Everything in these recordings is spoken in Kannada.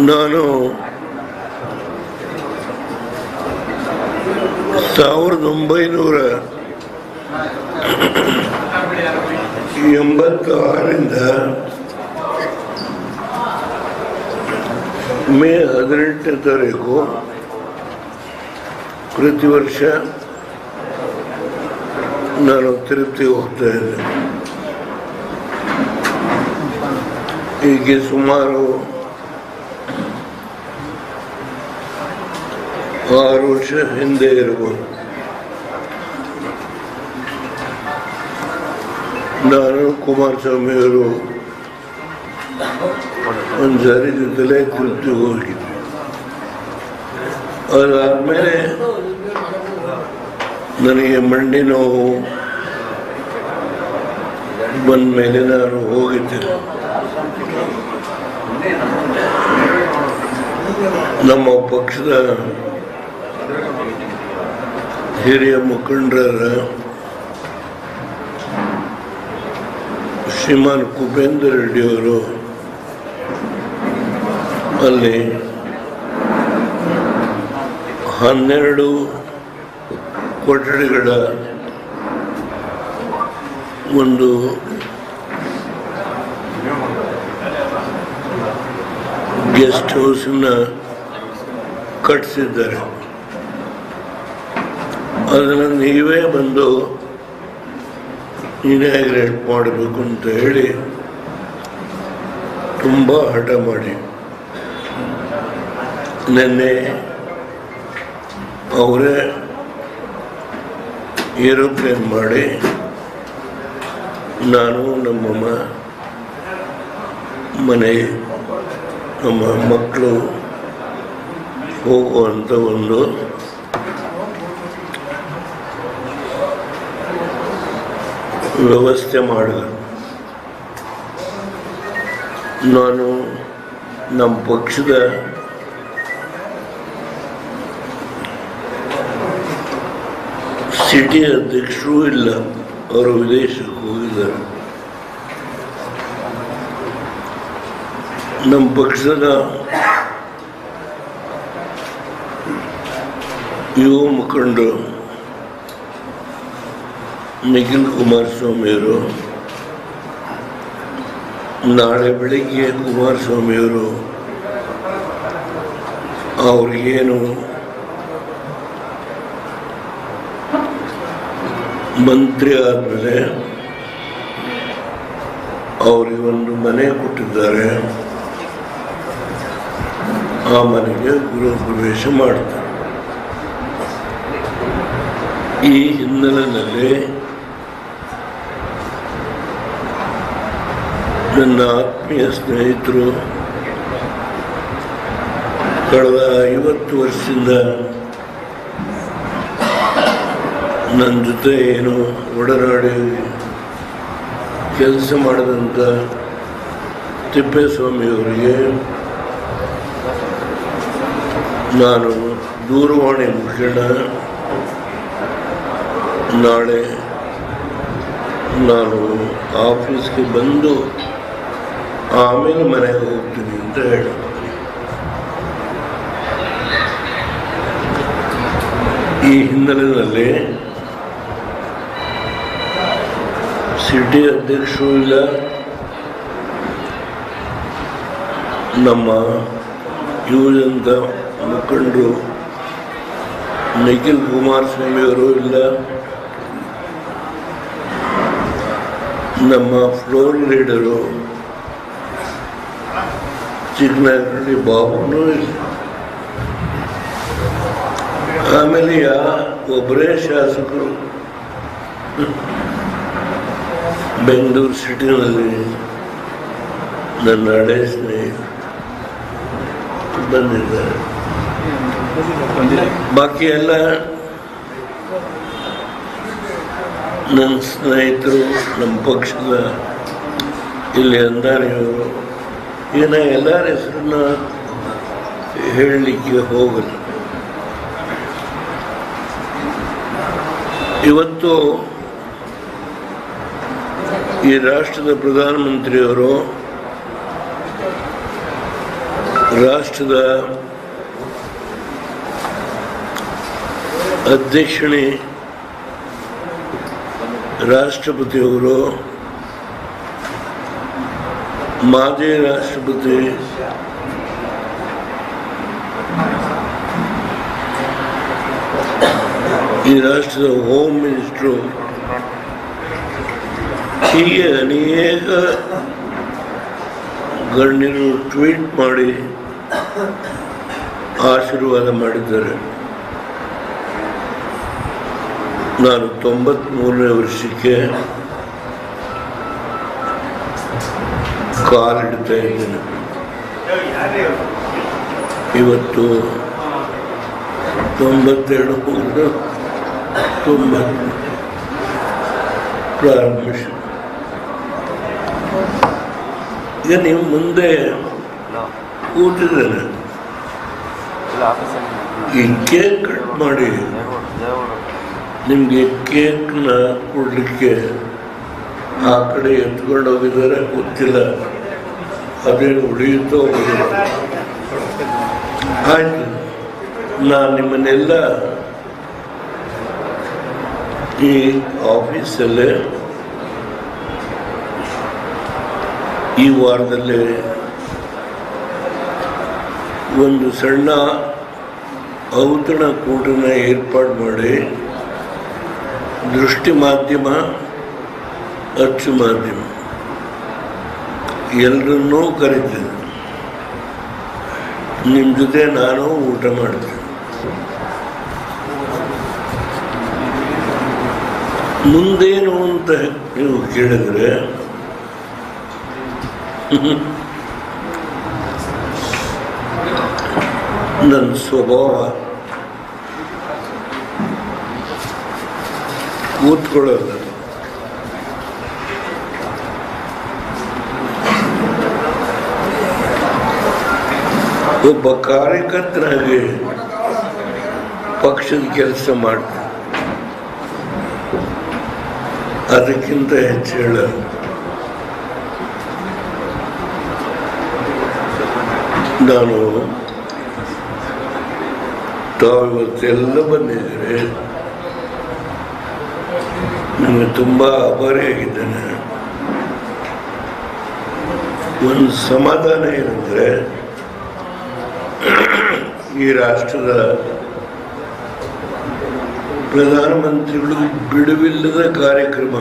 ನಾನು ಸಾವಿರದ ಒಂಬೈನೂರ ಎಂಬತ್ತಾರರಿಂದ ಮೇ ಹದಿನೆಂಟನೇ ತಾರೀಕು ಪ್ರತಿ ವರ್ಷ ನಾನು ತಿರುಪತಿಗೆ ಹೋಗ್ತಾ ಇದ್ದೆ ಹೀಗೆ ಸುಮಾರು ಆರು ವರ್ಷ ಹಿಂದೆ ಇರಬಹುದು ನಾನು ಕುಮಾರಸ್ವಾಮಿಯವರು ಒಂದು ಸಾರಿ ಜೊತೆಲೇ ತಿರುಪ್ತಿಗೆ ಹೋಗಿದ್ದೆ. ಅದಾದ್ಮೇಲೆ ನನಗೆ ಮಂಡಿ ನೋವು ಬಂದ ಮೇಲೆ ನಾನು ಹೋಗಿದ್ದೆ. ನಮ್ಮ ಪಕ್ಷದ ಹಿರಿಯ ಮುಖಂಡರ ಶ್ರೀಮಾನ್ ಕುಪೇಂದ್ರ ರೆಡ್ಡಿಯವರು ಅಲ್ಲಿ ಹನ್ನೆರಡು ಕೊಠಡಿಗಳ ಒಂದು ಗೆಸ್ಟ್ ಹೌಸನ್ನ ಕಟ್ಟಿಸಿದ್ದಾರೆ ಅದನ್ನು ನೀವೇ ಬಂದು ಇನಾಗ್ರೇಟ್ ಮಾಡಬೇಕು ಅಂತ ಹೇಳಿ ತುಂಬ ಹಠ ಮಾಡಿ. ನಿನ್ನೆ ಅವರೇ ಏರೋಪ್ಲೇನ್ ಮಾಡಿ ನಾನು ನಮ್ಮಮ್ಮ ಮನೆ, ನಮ್ಮ ಮಕ್ಕಳು ಹೋಗುವಂಥ ಒಂದು ವ್ಯವಸ್ಥೆ ಮಾಡಿದ ನಾನು ನಮ್ಮ ಪಕ್ಷದ ಸಿಟಿ ಅಧ್ಯಕ್ಷರೂ ಇಲ್ಲ, ಅವರು ವಿದೇಶಕ್ಕೆ ಹೋಗಿದ್ದಾರೆ. ನಮ್ಮ ಪಕ್ಷದ ಯುವ ಮುಖಂಡರು ನಿಖಿಲ್ ಕುಮಾರಸ್ವಾಮಿಯವರು, ನಾಳೆ ಬೆಳಿಗ್ಗೆ ಕುಮಾರಸ್ವಾಮಿಯವರು, ಅವ್ರಿಗೇನು ಮಂತ್ರಿ ಆದಮೇಲೆ ಅವರಿಗೆ ಒಂದು ಮನೆ ಕೊಟ್ಟಿದ್ದಾರೆ. ಆ ಮನೆಗೆ ಗೃಹ ಪ್ರವೇಶ ಮಾಡ್ತಾರೆ. ಈ ಹಿನ್ನೆಲೆಯಲ್ಲಿ ನನ್ನ ಆತ್ಮೀಯ ಸ್ನೇಹಿತರು, ಕಳೆದ ಐವತ್ತು ವರ್ಷದಿಂದ ನನ್ನ ಜೊತೆ ಏನು ಒಡನಾಡಿ ಕೆಲಸ ಮಾಡಿದಂಥ ತಿಪ್ಪೇಸ್ವಾಮಿಯವರಿಗೆ ನಾನು ದೂರವಾಣಿ ಮುಖೇನ ನಾಳೆ ನಾನು ಆಫೀಸ್ಗೆ ಬಂದು ಆಮೇಲೆ ಮನೆಗೆ ಹೋಗ್ತೀನಿ ಅಂತ ಹೇಳ ಈ ಹಿನ್ನೆಲೆಯಲ್ಲಿ ಸಿಟಿ ಅಧ್ಯಕ್ಷರು ಇಲ್ಲ, ನಮ್ಮ ಯುವಜನತ ಮುಖಂಡರು ನಿಖಿಲ್ ಕುಮಾರಸ್ವಾಮಿಯವರು ಇಲ್ಲ, ನಮ್ಮ ಫ್ಲೋರ್ ಲೀಡರು ಚಿಕ್ಕನಾಗರಳ್ಳಿ ಬಾಬುನೂ ಇಲ್ಲ. ಆಮೇಲೆ ಒಬ್ಬರೇ ಶಾಸಕರು. ಬೆಂಗಳೂರು ಸಿಟಿನಲ್ಲಿ ನನ್ನ ಹಳೆ ಸ್ನೇಹಿತರು ಬಂದಿದ್ದಾರೆ. ಬಾಕಿ ಎಲ್ಲ ನನ್ನ ಸ್ನೇಹಿತರು, ನಮ್ಮ ಪಕ್ಷದ ಇಲ್ಲಿ ಅಂದಾಣಿಯವರು ಏನ ಎಲ್ಲರ ಹೆಸರನ್ನ ಹೇಳಲಿಕ್ಕೆ ಹೋಗಲ್ಲ ಇವತ್ತು ಈ ರಾಷ್ಟ್ರದ ಪ್ರಧಾನಮಂತ್ರಿಯವರು ರಾಷ್ಟ್ರದ ಅಧ್ಯಕ್ಷಣೆ ರಾಷ್ಟ್ರಪತಿಯವರು ಮಾಜಿ ರಾಷ್ಟ್ರಪತಿ ಈ ರಾಷ್ಟ್ರದ ಹೋಮ್ ಮಿನಿಸ್ಟ್ರು ಹೀಗೆ ಅನೇಕ ಗಣ್ಯರು ಟ್ವೀಟ್ ಮಾಡಿ ಆಶೀರ್ವಾದ ಮಾಡಿದ್ದಾರೆ. ನಾನು ತೊಂಬತ್ಮೂರನೇ ವರ್ಷಕ್ಕೆ ಕಾಲಿಡ್ತಾ ಇದ್ದೇನೆ ಇವತ್ತು ತೊಂಬತ್ತೆರಡು ತುಂಬ ತೊಂಬತ್ತು ಈಗ ನೀವು ಮುಂದೆ ಕೂತಿದ್ದೇನೆ. ಈ ಕೇಕ್ ಕಟ್ ಮಾಡಿ. ನಿಮಗೆ ಕೇಕ್ನ ಕೊಡಲಿಕ್ಕೆ ಆ ಕಡೆ ಎತ್ಕೊಂಡು ಹೋಗಿದ್ದಾರೆ ಗೊತ್ತಿಲ್ಲ. ಅದೇ ಉಳಿಯುತ್ತೋ ಉಳಿಯುತ್ತೋ. ನಾನು ನಿಮ್ಮನ್ನೆಲ್ಲ ಈ ಆಫೀಸಲ್ಲೇ ಈ ವಾರದಲ್ಲಿ ಒಂದು ಸಣ್ಣ ಔತಣ ಕೂಟನ ಏರ್ಪಾಡು ಮಾಡಿ ದೃಷ್ಟಿ ಮಾಧ್ಯಮ, ಅಚ್ಚು ಮಾಧ್ಯಮ. ಎಲ್ಲರನ್ನೂ ಕರೀತೇನೆ. ನಿಮ್ಮ ಜೊತೆ ನಾನು ಊಟ ಮಾಡ್ತೀನಿ. ಮುಂದೇನು ಅಂತ ನೀವು ಕೇಳಿದ್ರೆ ನನ್ನ ಸ್ವಭಾವ ಕೂತ್ಕೊಳ್ಳೋದು. ಒಬ್ಬ ಕಾರ್ಯಕರ್ತನಾಗಿ ಪಕ್ಷದ ಕೆಲಸ ಮಾಡ್ತೀನಿ ಅದಕ್ಕಿಂತ ಹೆಚ್ಚು ಹೇಳ. ನಾನು ತಾವು ಇವತ್ತೆಲ್ಲ ಬಂದಿದ್ದೀರಿ ನಿಮಗೆ ತುಂಬ ಆಭಾರಿಯಾಗಿದ್ದೇನೆ ಒಂದು ಸಮಾಧಾನ ಏನಂದರೆ ಈ ರಾಷ್ಟ್ರದ ಪ್ರಧಾನಮಂತ್ರಿಗಳು ಬಿಡುವಿಲ್ಲದ ಕಾರ್ಯಕ್ರಮ.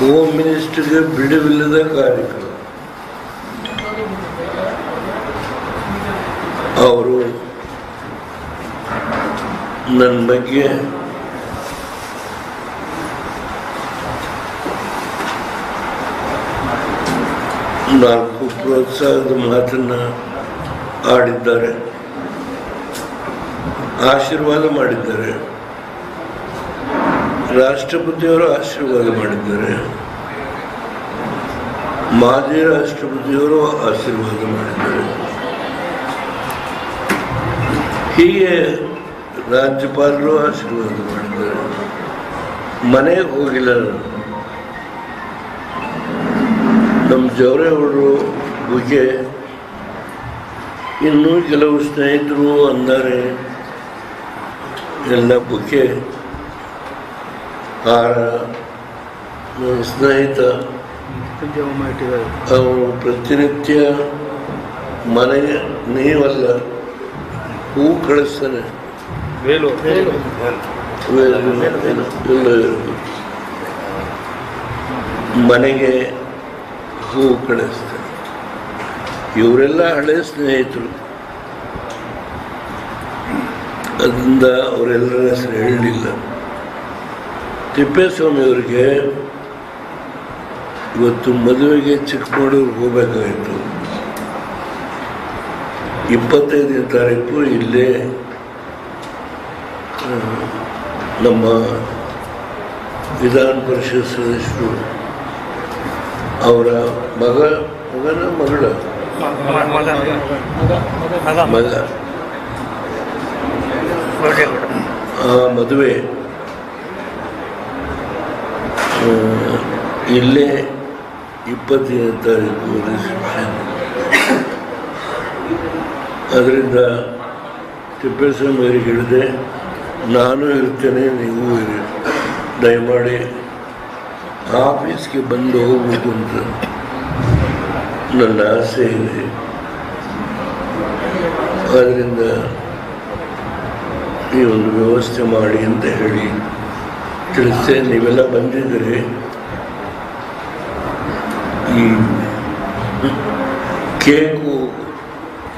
ಹೋಮ್ ಮಿನಿಸ್ಟರ್ಗೆ ಬಿಡುವಿಲ್ಲದ ಕಾರ್ಯಕ್ರಮ. ಅವರು ನನ್ನ ಬಗ್ಗೆ ನಾಲ್ಕು ಪ್ರೋತ್ಸಾಹದ ಮಾತನ್ನ ಆಡಿದ್ದಾರೆ. ಆಶೀರ್ವಾದ ಮಾಡಿದ್ದಾರೆ. ರಾಷ್ಟ್ರಪತಿಯವರು ಆಶೀರ್ವಾದ ಮಾಡಿದ್ದಾರೆ. ಮಾಜಿ ರಾಷ್ಟ್ರಪತಿಯವರು ಆಶೀರ್ವಾದ ಮಾಡಿದ್ದಾರೆ. ಹೀಗೆ ರಾಜ್ಯಪಾಲರು ಆಶೀರ್ವಾದ ಮಾಡಿದ್ದಾರೆ. ಮನೆಗೆ ಹೋಗಿಲ್ಲ ನಮ್ಮ ಜವರೇವರು ಬಗ್ಗೆ ಇನ್ನೂ ಕೆಲವು ಸ್ನೇಹಿತರು ಅಂದರೆ. ಎಲ್ಲ ಬುಕ್ಕೆ ಹಾರ ನನ್ನ ಸ್ನೇಹಿತ ಅವರು ಪ್ರತಿನಿತ್ಯ ಮನೆಗೆ ನೀವಲ್ಲ ಹೂ ಕಳಿಸ್ತಾನೆ. ಮನೆಗೆ ಹೂ ಕಳಿಸ್ತಾರೆ. ಇವರೆಲ್ಲ ಹಳೆ ಸ್ನೇಹಿತರು. ಅದರಿಂದ ಅವರೆಲ್ಲರ ಹೆಸರು ಹೇಳಲಿಲ್ಲ. ತಿಪ್ಪೇಸ್ವಾಮಿಯವರಿಗೆ ಇವತ್ತು ಮದುವೆಗೆ ಚಿಕ್ಕಮಗಳೂರಿಗೆ ಹೋಗಬೇಕಾಗಿತ್ತು. ಇಪ್ಪತ್ತೈದನೇ ತಾರೀಕು ಇಲ್ಲೇ ನಮ್ಮ ವಿಧಾನ ಪರಿಷತ್ ಸದಸ್ಯರು ಅವರ ಮಗ ಮಗನ ಮಗಳು? ಮಗ. ಮದುವೆ. ಇಲ್ಲೇ ಇಪ್ಪತ್ತನೇ ತಾರೀಕು. ರಿಸೆಪ್ಷನ್ ಅದರಿಂದ ತಿಪ್ಪೇಸ್ವಾಮಿ ಅವರಿಗೆ ಹೇಳಿದೆ, ನಾನು ಇರ್ತೇನೆ, ನೀವು ಇರಿ. ದಯಮಾಡಿ ಆಫೀಸ್ಗೆ ಬಂದು ಹೋಗ್ಬೋದು ಅಂತ. ನನ್ನ ಆಸೆ ಇದೆ. ಆದ್ದರಿಂದ ಈ ಒಂದು ವ್ಯವಸ್ಥೆ ಮಾಡಿ ಅಂತ ಹೇಳಿ ತಿಳಿಸ್ತೇ ನೀವೆಲ್ಲ ಬಂದಿದ್ದರೆ ಈ ಕೇಕು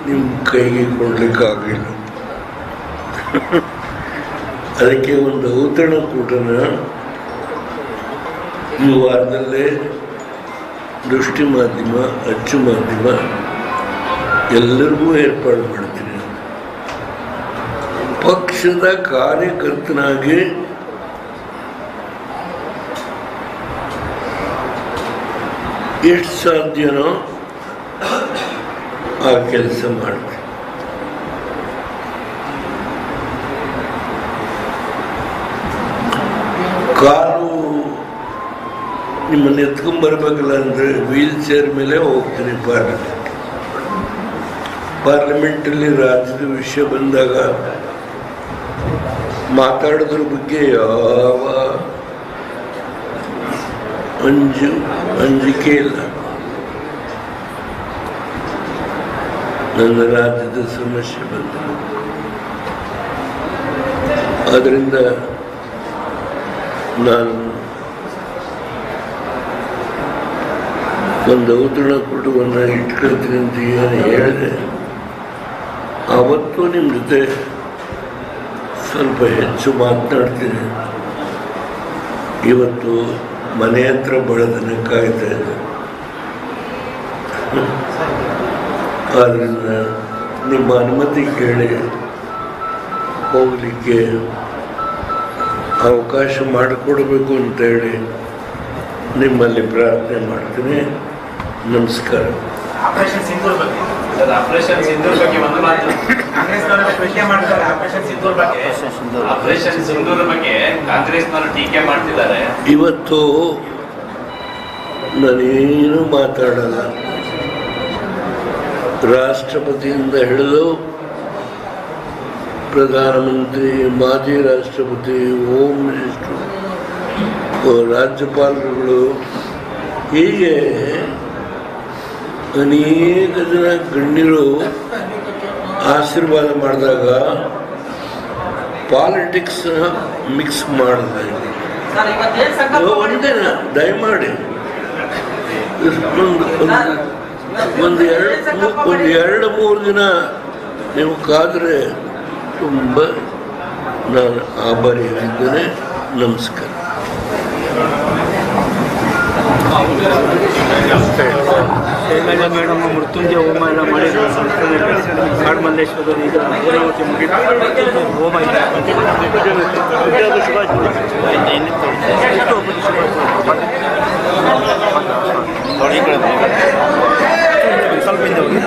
ನಿಮ್ಮ ಕೈಗೆ ಕೊಡಲಿಕ್ಕಾಗಲಿಲ್ಲ ಅದಕ್ಕೆ ಒಂದು ಔತಣಕೂಟನ ಈ ವಾರದಲ್ಲೇ ದೃಷ್ಟಿ ಮಾಧ್ಯಮ ಅಚ್ಚು ಮಾಧ್ಯಮ ಎಲ್ಲರಿಗೂ ಏರ್ಪಾಡು ಮಾಡ್ತೀನಿ ಪಕ್ಷದ ಕಾರ್ಯಕರ್ತನಾಗಿ ಎಷ್ಟು ಸಾಧ್ಯನೋ ಆ ಕೆಲಸ ಮಾಡ್ತೀನಿ. ಕಾಲು ನಿಮ್ಮನ್ನು ಎತ್ಕೊಂಡ್ಬರ್ಬೇಕಲ್ಲ ಅಂದರೆ ವೀಲ್ ಚೇರ್ ಮೇಲೆ ಹೋಗ್ತೀನಿ ಪಾರ್ಲಿಮೆಂಟ್ ಪಾರ್ಲಿಮೆಂಟಲ್ಲಿ ರಾಜ್ಯದ ವಿಷಯ ಬಂದಾಗ ಮಾತಾಡೋದ್ರ ಬಗ್ಗೆ ಯಾವ ಅಂಜು ಅಂಜಿಕೆ ಇಲ್ಲ. ನನ್ನ ರಾಜ್ಯದ ಸಮಸ್ಯೆ ಬಂತು. ಅದರಿಂದ ನಾನು ಒಂದು ಔತಣ ಕುಟುಂಬನ ಇಟ್ಕೊಳ್ತೀನಿ ಅಂತ ಏನು ಹೇಳಿದೆ. ಆವತ್ತು ನಿಮ್ಮ ಜೊತೆ ಸ್ವಲ್ಪ ಹೆಚ್ಚು ಮಾತನಾಡ್ತೀನಿ. ಇವತ್ತು ಮನೆ ಹತ್ರ ಬಳದನೆ ಕಾಯ್ತಾ ಇದೆ ಆದ್ದರಿಂದ ನಿಮ್ಮ ಅನುಮತಿ ಕೇಳಿ ಹೋಗಲಿಕ್ಕೆ ಅವಕಾಶ ಮಾಡಿಕೊಡ್ಬೇಕು ಅಂತೇಳಿ ನಿಮ್ಮಲ್ಲಿ ಪ್ರಾರ್ಥನೆ ಮಾಡ್ತೀನಿ. ನಮಸ್ಕಾರ. ಆಪರೇಷನ್ ಸಿಂಧೂರ್ ಬಗ್ಗೆ. ಸರ್ ಆಪರೇಷನ್ ಸಿಂಧೂರ್ ಬಗ್ಗೆ ಒಂದು ಮಾತು. ಕಾಂಗ್ರೆಸ್ನವರು ಟೀಕೆ ಮಾಡ್ತಾರೆ ಆಪರೇಷನ್ ಸಿಂಧೂರ್ ಬಗ್ಗೆ. ಆಪರೇಷನ್ ಸಿಂಧೂರ್ ಬಗ್ಗೆ. ಕಾಂಗ್ರೆಸ್ನವರು ಟೀಕೆ ಮಾಡ್ತಿದ್ದಾರೆ. ಇವತ್ತು ನಾನೇನು ಮಾತಾಡಲ್ಲ. ರಾಷ್ಟ್ರಪತಿಯಿಂದ ಹಿಡಿದು ಪ್ರಧಾನಮಂತ್ರಿ ಮಾಜಿ ರಾಷ್ಟ್ರಪತಿ ಹೋಮ್ ಮಿನಿಸ್ಟ್ರು ರಾಜ್ಯಪಾಲರುಗಳು ಹೀಗೆ ಅನೇಕ ಜನ ಗಣ್ಯರು ಆಶೀರ್ವಾದ ಮಾಡಿದಾಗ ಪಾಲಿಟಿಕ್ಸ್ ಮಿಕ್ಸ್ ಮಾಡಿದೆ ಒಂದಿನ ದಯಮಾಡಿ. ಒಂದು ಎರಡು ಒಂದು ಎರಡು ಮೂರು ದಿನ ನೀವು ಕಾದರೆ ತುಂಬ ನಾನು ಆಭಾರಿಯಾಗಿದ್ದೇನೆ. ನಮಸ್ಕಾರ. ಮೇಡಮ್ ಮೃತ್ಯುಂಜಯ ಹೋಮ ಎಲ್ಲ ಮಾಡಿದ್ರು ಸಂಸ್ಥೆ ಕಾಡ್ಮಲ್ಲೇಶ್ವರದಲ್ಲಿ ಈಗ ಪೂರ್ಣಾವತಿ ಮುಗಿದು ಹೋಮ ಶುಭಾಶಯ ಸ್ವಲ್ಪ ಹಿಂದೆ ಹೋಗಿ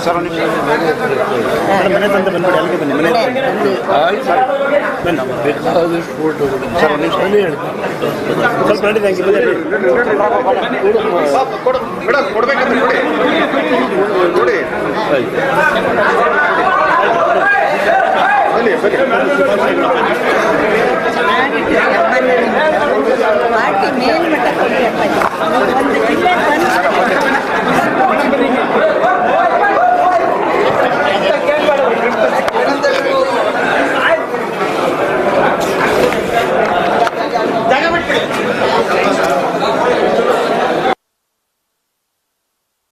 ಸರ್ ಒಂದು ನಿಮಿಷ ಮೇಡಮ್, ಮನೆ ತಂದು ಬಂದ್ಬಿಡಿ ಅಲ್ಲಿಗೆ ಬನ್ನಿ ಮನೆ ಬನ್ನಿ. ಬನ್ನಿ ಬೇಕಾದಷ್ಟು ಸರ್ ನಿಮಿಷ ಹೇಳಿ ಸ್ವಲ್ಪ ನಡೀರಿ ಹಂಗೆ ಬನ್ನಿ ಪಾರ್ಟಿ ಮೇಲ್ಮಟ್ಟ ಕೊಡಿ ಅಪ್ಪಾಜಿ ಬನ್ನಿ ಜಿಲ್ಲೆ